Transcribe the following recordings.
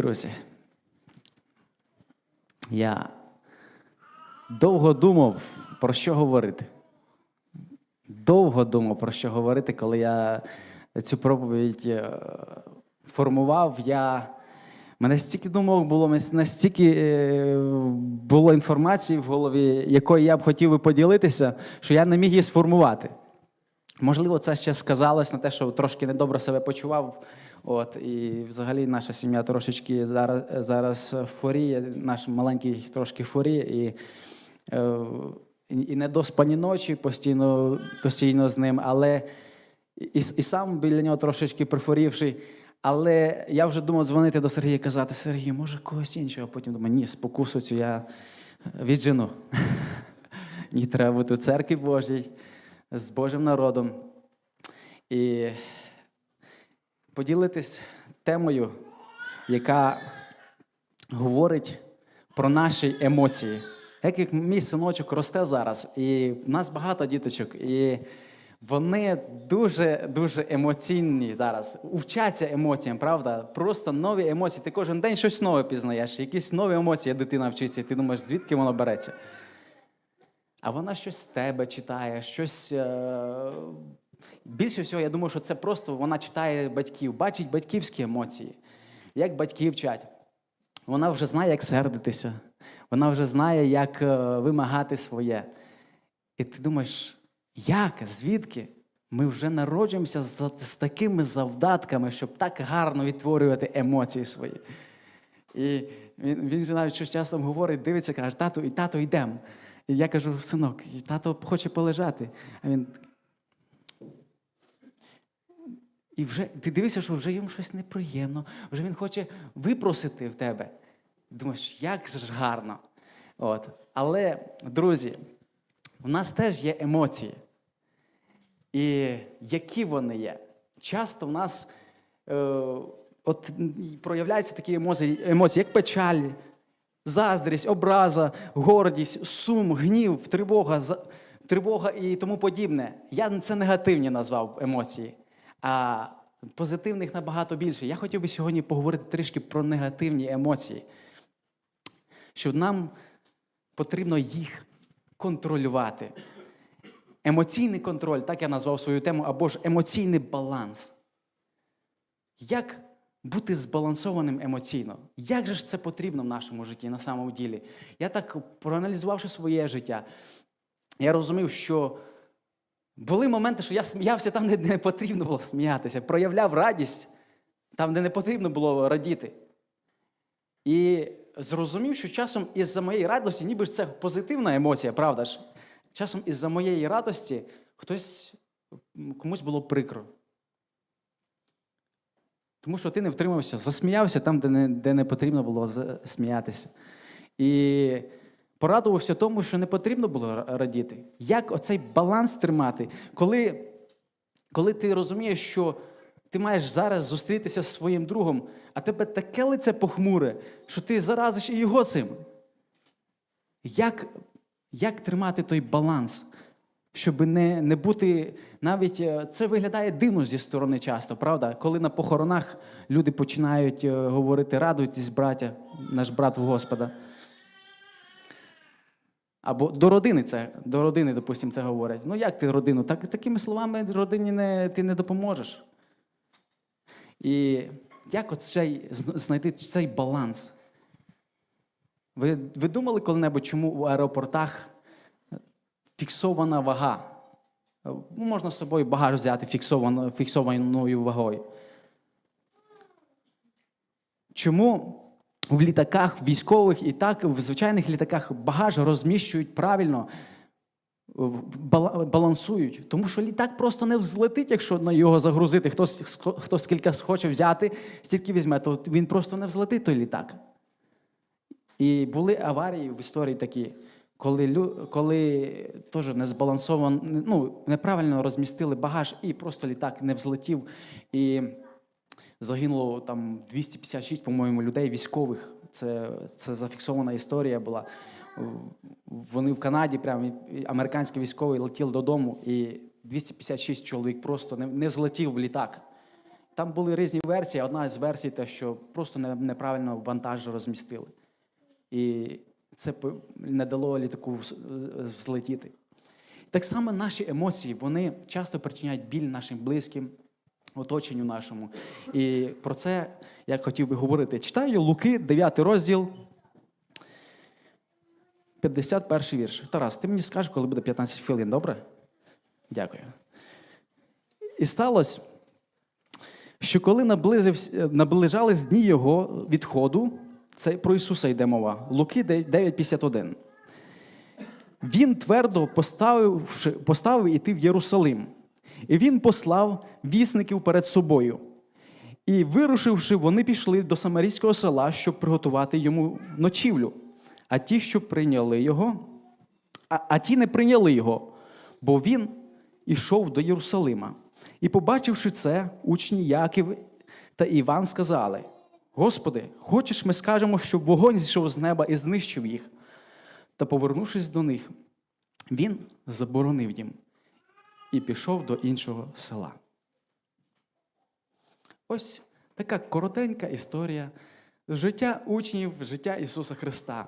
Друзі, я довго думав, про що говорити. Довго думав, про що говорити, коли я цю проповідь е, формував. Я... Мене стільки думок було, настільки е, було інформації в голові, якою я б хотів би поділитися, що я не міг її сформувати. Можливо, це ще сказалось на те, що трошки недобре себе почував. От, і взагалі наша сім'я трошечки зараз, зараз форіє, наш маленький трошки форіє, і, е, і і недоспані ночі постійно, постійно з ним, але і, і сам біля нього трошечки прифорівший. Але я вже думав дзвонити до Сергія і казати: Сергій, може когось іншого. Потім думаю, ні, спокусу цю я віджену. Ні, треба бути в церкві Божій з Божим народом. І поділитись темою, яка говорить про наші емоції. Як мій синочок росте зараз, і в нас багато діточок, і вони дуже-дуже емоційні зараз. Вчаться емоціям, правда? Просто нові емоції. Ти кожен день щось нове пізнаєш, якісь нові емоції дитина вчиться, і ти думаєш, звідки воно береться. А вона щось з тебе читає, щось. Е... Більше всього, я думаю, що це просто вона читає батьків, бачить батьківські емоції, як батьки вчать. Вона вже знає, як сердитися, вона вже знає, як е, вимагати своє. І ти думаєш, як, звідки? Ми вже народжуємося з, з такими завдатками, щоб так гарно відтворювати емоції свої. І він, він же навіть щось часом говорить, дивиться, каже, тату, і тато йдемо. І я кажу, синок, тато хоче полежати. А він. І вже ти дивишся, що вже йому щось неприємно, вже він хоче випросити в тебе. Думаєш, як же ж гарно. От. Але, друзі, в нас теж є емоції. І які вони є? Часто в нас е, от, проявляються такі емоції, емоції, як печаль, заздрість, образа, гордість, сум, гнів, тривога, тривога і тому подібне. Я це негативні назвав емоції, а позитивних набагато більше. Я хотів би сьогодні поговорити трішки про негативні емоції, що нам потрібно їх контролювати. Емоційний контроль, так я назвав свою тему, або ж емоційний баланс. Як бути збалансованим емоційно? Як же ж це потрібно в нашому житті на самому ділі? Я так, проаналізувавши своє життя, я розумів, що були моменти, що я сміявся там, де не потрібно було сміятися, проявляв радість там, де не потрібно було радіти. І зрозумів, що часом із-за моєї радості, ніби ж це позитивна емоція, правда ж? Часом із-за моєї радості хтось комусь було прикро. Тому що ти не втримався, засміявся там, де не, де не потрібно було сміятися. І порадувався тому, що не потрібно було радіти. Як оцей баланс тримати, коли, коли ти розумієш, що ти маєш зараз зустрітися з своїм другом, а тебе таке лице похмуре, що ти заразиш і його цим. Як, як тримати той баланс? Щоб не, не бути навіть е, це виглядає дивно зі сторони часто, правда? Коли на похоронах люди починають е, говорити радуйтесь, браття, наш брат в Господа. Або до родини це, до родини, допустимо, це говорять. Ну як ти родину? Так, такими словами родині не, ти не допоможеш. І як з- знайти цей баланс? Ви, ви думали коли-небудь, чому у аеропортах фіксована вага? Ну, Можна з собою багаж взяти фіксовано, фіксованою вагою. Чому в літаках військових і так в звичайних літаках багаж розміщують правильно, балансують? Тому що літак просто не взлетить, якщо на його загрузити. Хтось, хто скільки схоче взяти, стільки візьме, то він просто не взлетить той літак. І були аварії в історії такі, коли, коли теж не збалансовано, ну, неправильно розмістили багаж, і просто літак не взлетів. І загинуло там 256, по-моєму, людей військових. Це, це зафіксована історія була. Вони в Канаді, прямо американські військові летіли додому, і 256 чоловік просто не, не взлетів в літак. Там були різні версії. Одна з версій, те, що просто не- неправильно вантаж розмістили. І це не дало літаку взлетіти. Так само наші емоції вони часто причиняють біль нашим близьким, оточенню нашому. І про це я хотів би говорити. Читаю Луки, 9 розділ, 51 вірш. Тарас, ти мені скажеш, коли буде 15 хвилин, добре? Дякую. І сталося, що коли наближались дні його відходу, це про Ісуса йде мова, Луки 9,51. Він твердо поставивши, поставив іти в Єрусалим. І він послав вісників перед собою. І вирушивши, вони пішли до самарійського села, щоб приготувати йому ночівлю. А ті, що прийняли його, а, а ті не прийняли його, бо він ішов до Єрусалима. І, побачивши це, учні Яків та Іван сказали: Господи, хочеш, ми скажемо, щоб вогонь зійшов з неба і знищив їх. Та, повернувшись до них, він заборонив їм і пішов до іншого села. Ось така коротенька історія життя учнів, життя Ісуса Христа.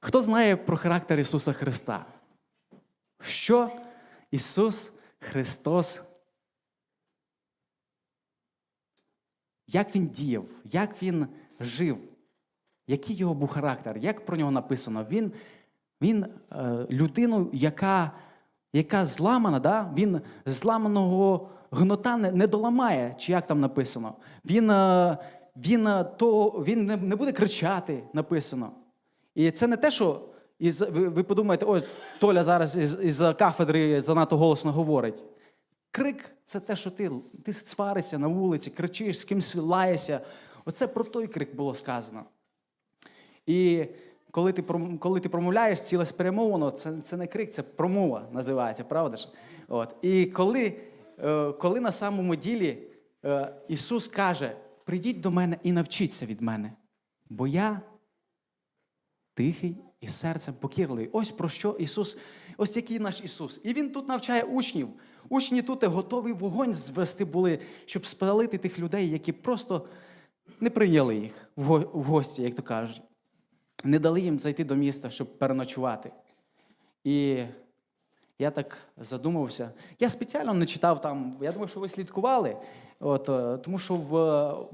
Хто знає про характер Ісуса Христа? Що Ісус Христос? Як Він діяв, як Він жив, який його був характер, як про нього написано? Він, він е, людину, яка, яка зламана, да? він зламаного гнота не, не доламає, чи як там написано. Він, е, він, е, то, він не, не буде кричати, написано. І це не те, що ви, ви подумаєте, ось Толя зараз із, із кафедри занадто голосно говорить. Крик це те, що ти, ти сваришся на вулиці, кричиш, з кимсь лаєшся. Оце про той крик було сказано. І коли ти, коли ти промовляєш цілеспрямовано, це, це не крик, це промова називається, правда ж? От. І коли, е, коли на самому ділі е, Ісус каже: прийдіть до мене і навчіться від мене, бо я тихий і серцем покірливий. Ось про що Ісус, ось який наш Ісус. І Він тут навчає учнів. Учні тут готові вогонь звести були, щоб спалити тих людей, які просто не прийняли їх в гості, як то кажуть. Не дали їм зайти до міста, щоб переночувати. І я так задумався. Я спеціально не читав там, я думаю, що ви слідкували. От, е, тому що в,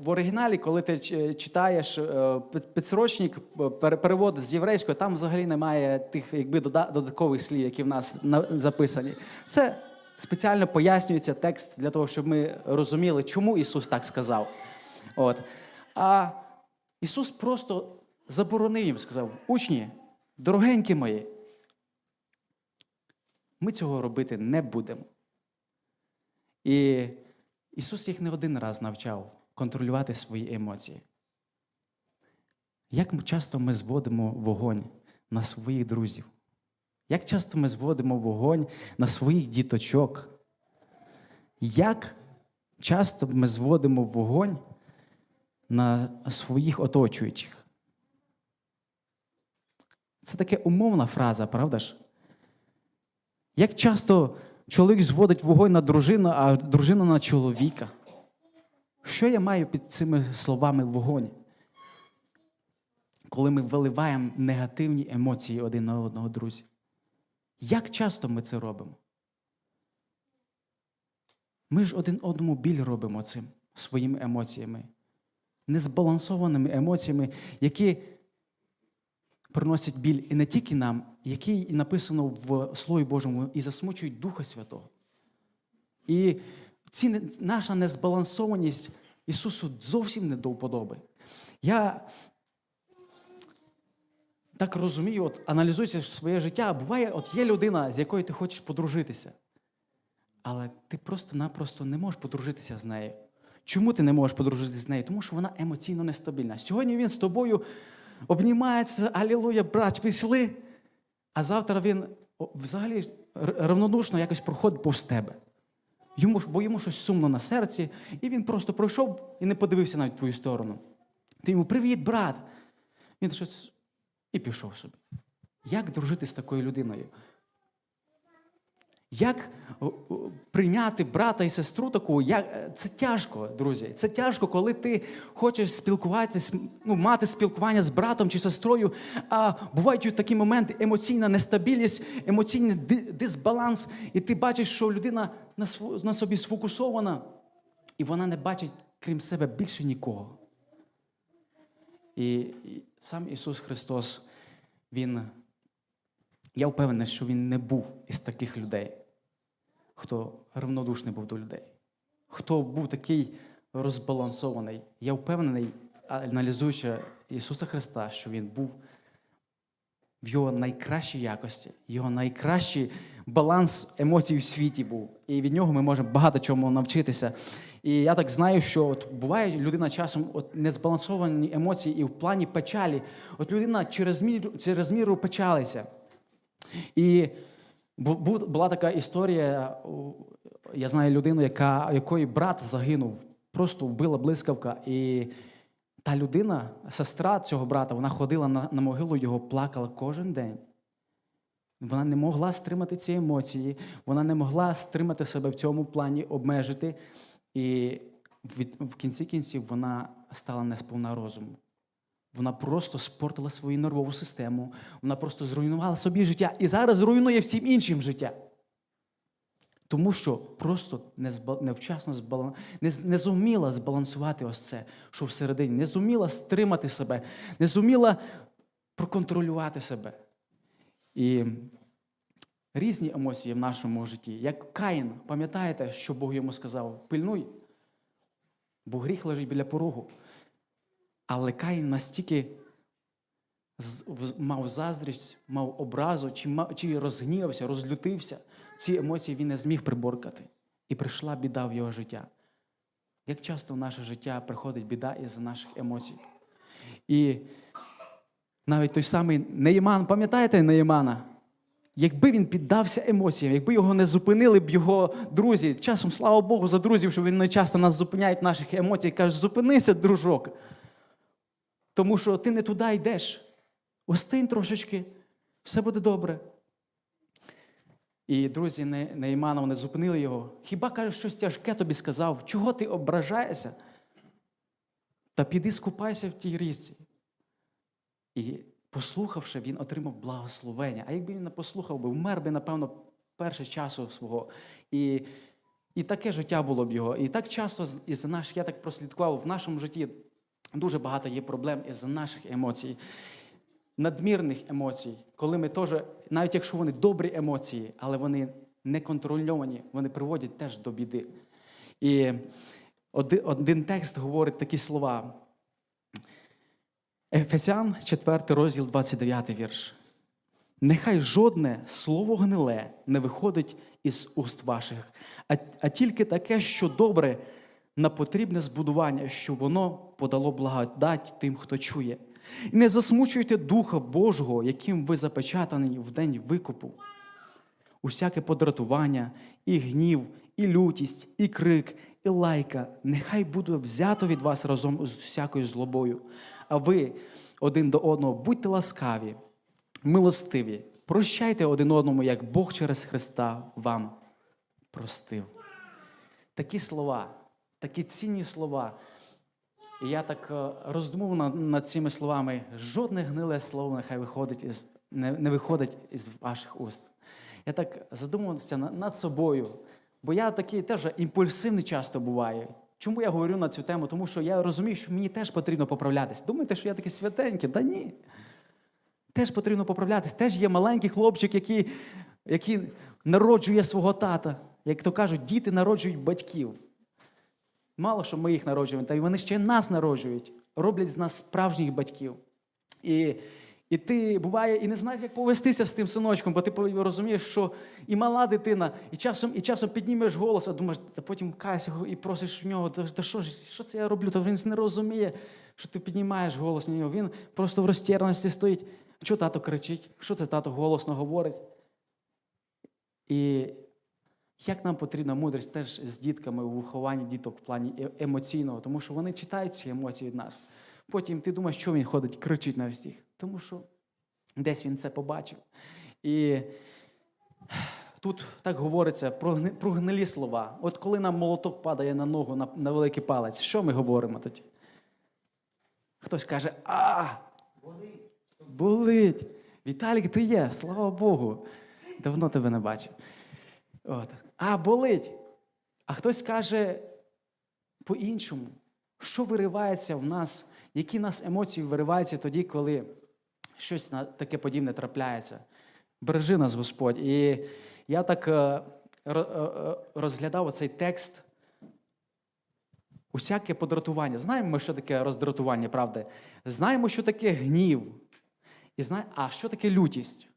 в оригіналі, коли ти читаєш е, підсрочник, е, перевод з єврейської, там взагалі немає тих якби, додаткових слів, які в нас записані. Це спеціально пояснюється текст для того, щоб ми розуміли, чому Ісус так сказав. От. А Ісус просто заборонив їм, сказав: учні, дорогенькі мої, ми цього робити не будемо. І Ісус їх не один раз навчав контролювати свої емоції. Як часто ми зводимо вогонь на своїх друзів? Як часто ми зводимо вогонь на своїх діточок? Як часто ми зводимо вогонь на своїх оточуючих? Це таке умовна фраза, правда ж? Як часто чоловік зводить вогонь на дружину, а дружина на чоловіка? Що я маю під цими словами вогонь? Коли ми виливаємо негативні емоції один на одного, друзі. Як часто ми це робимо? Ми ж один одному біль робимо цим своїми емоціями, незбалансованими емоціями, які приносять біль і не тільки нам, які і написано в Слові Божому, і засмучують Духа Святого. І ці, наша незбалансованість Ісусу зовсім не до вподоби. Я так розумію, от аналізуючи своє життя, буває, от є людина, з якою ти хочеш подружитися, але ти просто-напросто не можеш подружитися з нею. Чому ти не можеш подружитися з нею? Тому що вона емоційно нестабільна. Сьогодні він з тобою обнімається, алілуя, брат, пішли. А завтра він взагалі равнодушно якось проходить повз тебе. Йому, бо йому щось сумно на серці, і він просто пройшов і не подивився навіть твою сторону. Ти йому привіт, брат. Він щось і пішов собі. Як дружити з такою людиною? Як прийняти брата і сестру таку, як, е, це тяжко, друзі. Це тяжко, коли ти хочеш спілкуватись, ну, мати спілкування з братом чи сестрою. А бувають такі моменти, емоційна нестабільність, емоційний дисбаланс, і ти бачиш, що людина на, на собі сфокусована, і вона не бачить крім себе більше нікого. І сам Ісус Христос, Він, я впевнений, що Він не був із таких людей, хто равнодушний був до людей, хто був такий розбалансований. Я впевнений, аналізуючи Ісуса Христа, що Він був в його найкращій якості, його найкращий баланс емоцій в світі був. І від нього ми можемо багато чому навчитися. І я так знаю, що от буває людина часом от незбалансовані емоції і в плані печалі. От людина через міру, через міру печалиться. І була така історія. Я знаю людину, яка, якої брат загинув, просто вбила блискавка. І та людина, сестра цього брата, вона ходила на, на могилу його, плакала кожен день. Вона не могла стримати ці емоції, вона не могла стримати себе в цьому плані, обмежити. І від, в кінці кінців вона стала несповна розуму. Вона просто спортила свою нервову систему, вона просто зруйнувала собі життя і зараз руйнує всім іншим життя. Тому що просто невчасно збалан... не, не зуміла збалансувати ось це, що всередині, не зуміла стримати себе, не зуміла проконтролювати себе. І різні емоції в нашому житті. Як Каїн, пам'ятаєте, що Бог йому сказав? Пильнуй, бо гріх лежить біля порогу. Але Каїн настільки мав заздрість, мав образу, чи, мав, розгнівався, розлютився, ці емоції він не зміг приборкати. І прийшла біда в його життя. Як часто в наше життя приходить біда із наших емоцій. І навіть той самий Неїман, пам'ятаєте Неїмана? Якби він піддався емоціям, якби його не зупинили б його друзі, часом, слава Богу, за друзів, що він не часто нас зупиняють наших емоціях, кажуть, зупинися, дружок. Тому що ти не туди йдеш. Остинь трошечки, все буде добре. І друзі Не- Неймана вони зупинили його. Хіба каже, щось тяжке тобі сказав? Чого ти ображаєшся? Та піди скупайся в тій річці. І послухавши, він отримав благословення. А якби він не послухав би, вмер би, напевно, перше часу свого. І, і таке життя було б його. І так часто із наших, я так прослідкував, в нашому житті дуже багато є проблем із наших емоцій, надмірних емоцій, коли ми теж, навіть якщо вони добрі емоції, але вони не контрольовані, вони приводять теж до біди. І один текст говорить такі слова. Ефесян, 4 розділ, 29 вірш. Нехай жодне слово гниле не виходить із уст ваших, а, а тільки таке, що добре на потрібне збудування, щоб воно подало благодать тим, хто чує. І не засмучуйте Духа Божого, яким ви запечатані в день викупу. Усяке подратування, і гнів, і лютість, і крик, і лайка, нехай буде взято від вас разом з всякою злобою. А ви один до одного будьте ласкаві, милостиві, прощайте один одному, як Бог через Христа вам простив. Такі слова, такі цінні слова. І я так е, роздумував над, цими словами. Жодне гниле слово нехай виходить із, не, не виходить із ваших уст. Я так задумувався над собою, бо я такий теж імпульсивний часто буває. Чому я говорю на цю тему? Тому що я розумію, що мені теж потрібно поправлятися. Думаєте, що я такий святенький? Та ні. Теж потрібно поправлятись. Теж є маленький хлопчик, який, який народжує свого тата. Як то кажуть, діти народжують батьків. Мало що ми їх народжуємо, та й вони ще нас народжують, роблять з нас справжніх батьків. І, і ти буває і не знаєш, як повестися з тим синочком, бо ти розумієш, що і мала дитина, і часом, і часом піднімеш голос, а думаєш, та потім каєшся його і просиш в нього, та, та що що це я роблю? Та він не розуміє, що ти піднімаєш голос на нього. Він просто в розтірності стоїть. Що тато кричить? Що це тато голосно говорить? І як нам потрібна мудрість теж з дітками у вихованні діток в плані е- емоційного, тому що вони читають ці емоції від нас. Потім ти думаєш, що він ходить, кричить на всіх, тому що десь він це побачив. І тут так говориться про, гнилі слова. От коли нам молоток падає на ногу, на, на великий палець, що ми говоримо тоді? Хтось каже, а, болить. Віталік, ти є, слава Богу. Давно тебе не бачив. От. А, болить. А хтось каже по-іншому, що виривається в нас, які нас емоції вириваються тоді, коли щось таке подібне трапляється. Бережи нас, Господь. І я так е, е, е, розглядав цей текст. Усяке подратування. Знаємо ми, що таке роздратування, правда? Знаємо, що таке гнів. І знає, а що таке лютість?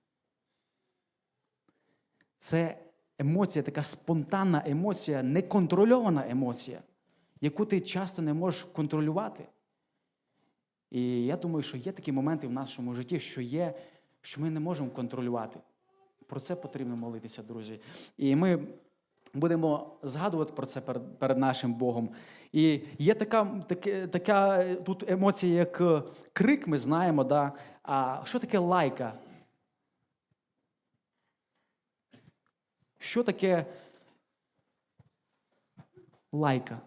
Це емоція, така спонтанна емоція, неконтрольована емоція, яку ти часто не можеш контролювати. І я думаю, що є такі моменти в нашому житті, що є, що ми не можемо контролювати. Про це потрібно молитися, друзі. І ми будемо згадувати про це перед, нашим Богом. І є така, таке, така тут емоція, як крик, ми знаємо. Да? А що таке лайка? Що таке лайка?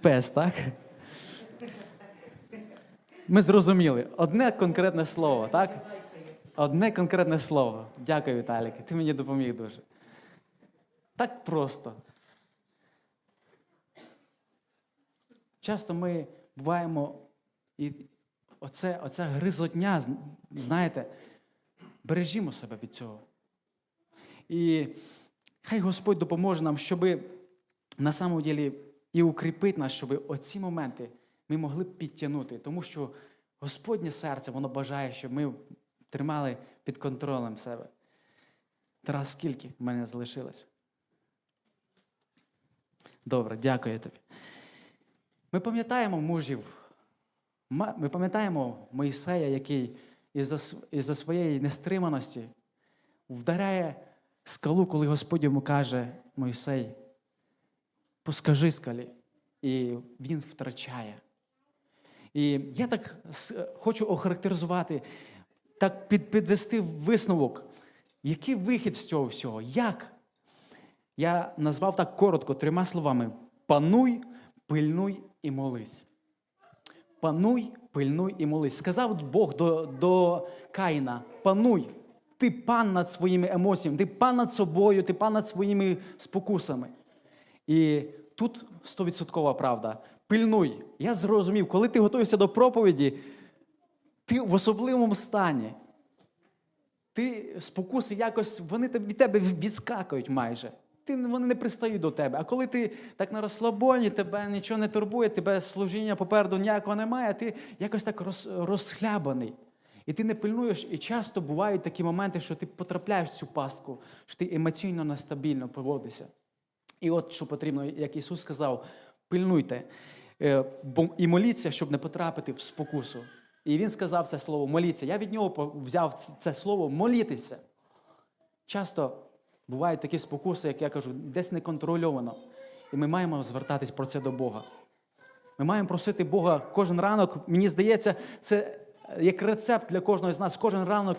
Пес, так? Ми зрозуміли. Одне конкретне слово, так? Одне конкретне слово. Дякую, Віталік. Ти мені допоміг дуже. Так просто. Часто ми буваємо, і оце, оця гризотня, знаєте, бережімо себе від цього. І хай Господь допоможе нам, щоб на самом ділі і укріпить нас, щоб оці моменти ми могли підтягнути. Тому що Господнє серце, воно бажає, щоб ми тримали під контролем себе. Тарас, скільки в мене залишилось? Добре, дякую тобі. Ми пам'ятаємо мужів, ми пам'ятаємо Моїсея, який із-за із-за своєї нестриманості вдаряє скалу, коли Господь йому каже, Моїсей, поскажи скалі. І він втрачає. І я так хочу охарактеризувати, так під, підвести висновок, який вихід з цього всього? Як? Я назвав так коротко трьома словами: пануй, пильнуй і молись. Пануй, пильнуй і молись. Сказав Бог до, до Каїна: пануй, ти пан над своїми емоціями, ти пан над собою, ти пан над своїми спокусами. І тут стовідсоткова правда. Пильнуй. Я зрозумів, коли ти готуєшся до проповіді, ти в особливому стані. Ти спокуси якось, вони від тебе відскакують майже. Ти, вони не пристають до тебе. А коли ти так на розслабоні, тебе нічого не турбує, тебе служіння попереду ніякого немає, ти якось так роз, розхлябаний. І ти не пильнуєш, і часто бувають такі моменти, що ти потрапляєш в цю пастку, що ти емоційно нестабільно поводишся. І от що потрібно, як Ісус сказав, пильнуйте е, і моліться, щоб не потрапити в спокусу. І Він сказав це слово моліться. Я від нього взяв це слово молітися. Часто бувають такі спокуси, як я кажу, десь неконтрольовано. І ми маємо звертатись про це до Бога. Ми маємо просити Бога кожен ранок. Мені здається, це як рецепт для кожного з нас. Кожен ранок,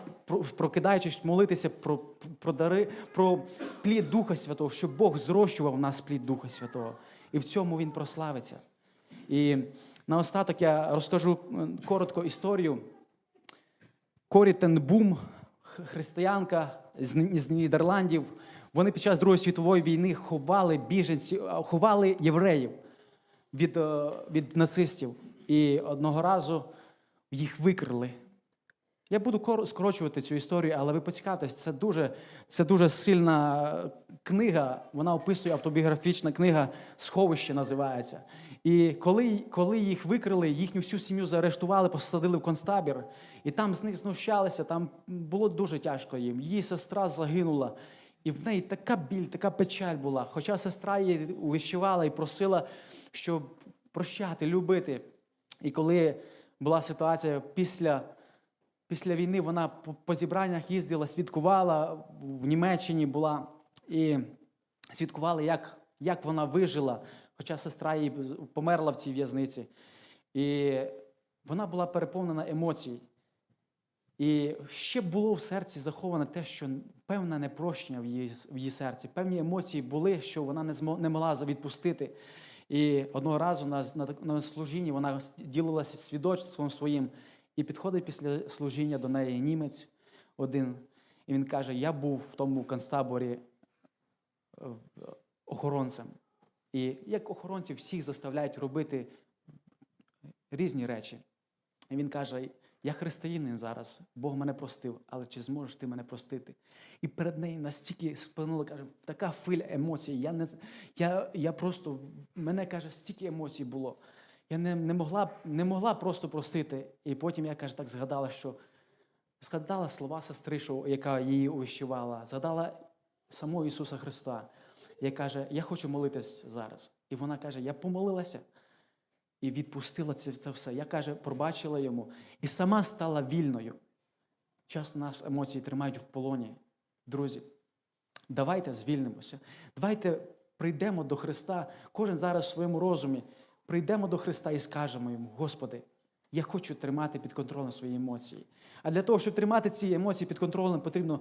прокидаючись, молитися про, про дари, про плід Духа Святого, щоб Бог зрощував в нас плід Духа Святого. І в цьому Він прославиться. І наостаток я розкажу е, коротко історію. Корі Тенбум, х- християнка з Нідерландів, вони під час Другої світової війни ховали біженців, ховали євреїв від, е, від нацистів. І одного разу їх викрили. Я буду скорочувати цю історію, але ви поцікавтесь, це дуже, це дуже сильна книга. Вона описує автобіографічна книга Сховище називається. І коли, коли їх викрили, їхню всю сім'ю заарештували, посадили в концтабір, і там з них знущалися, там було дуже тяжко їм. Її сестра загинула. І в неї така біль, така печаль була. Хоча сестра її увіщувала і просила, щоб прощати, любити. І коли була ситуація після Після війни вона по, зібраннях їздила, свідкувала в Німеччині була і свідкувала, як, як вона вижила, хоча сестра її померла в цій в'язниці. І вона була переповнена емоцій. І ще було в серці заховане те, що певне непрощення в її, в її серці, певні емоції були, що вона не, змо, не могла відпустити. І одного разу на, на, на служінні вона ділилася свідоцтвом своїм, і підходить після служіння до неї німець один, і він каже: Я був в тому концтаборі е, охоронцем. І як охоронці всіх заставляють робити різні речі. І він каже: Я християнин зараз, Бог мене простив, але чи зможеш ти мене простити? І перед нею настільки спинула, каже, така хвиля емоцій. Я не я, я просто мене каже, стільки емоцій було. Я не, не, могла, не могла просто простити. І потім я каже, так згадала, що згадала слова сестри, яка її увіщувала, згадала самого Ісуса Христа, яка каже, я хочу молитись зараз. І вона каже, я помолилася і відпустила це, це все. Я каже, пробачила йому і сама стала вільною. Часто нас емоції тримають в полоні. Друзі, давайте звільнимося. Давайте прийдемо до Христа, кожен зараз в своєму розумі. Прийдемо до Христа і скажемо йому, Господи, я хочу тримати під контролем свої емоції. А для того, щоб тримати ці емоції під контролем, потрібно,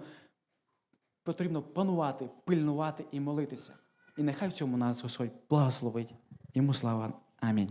потрібно панувати, пильнувати і молитися. І нехай в цьому нас Господь благословить. Йому слава. Амінь.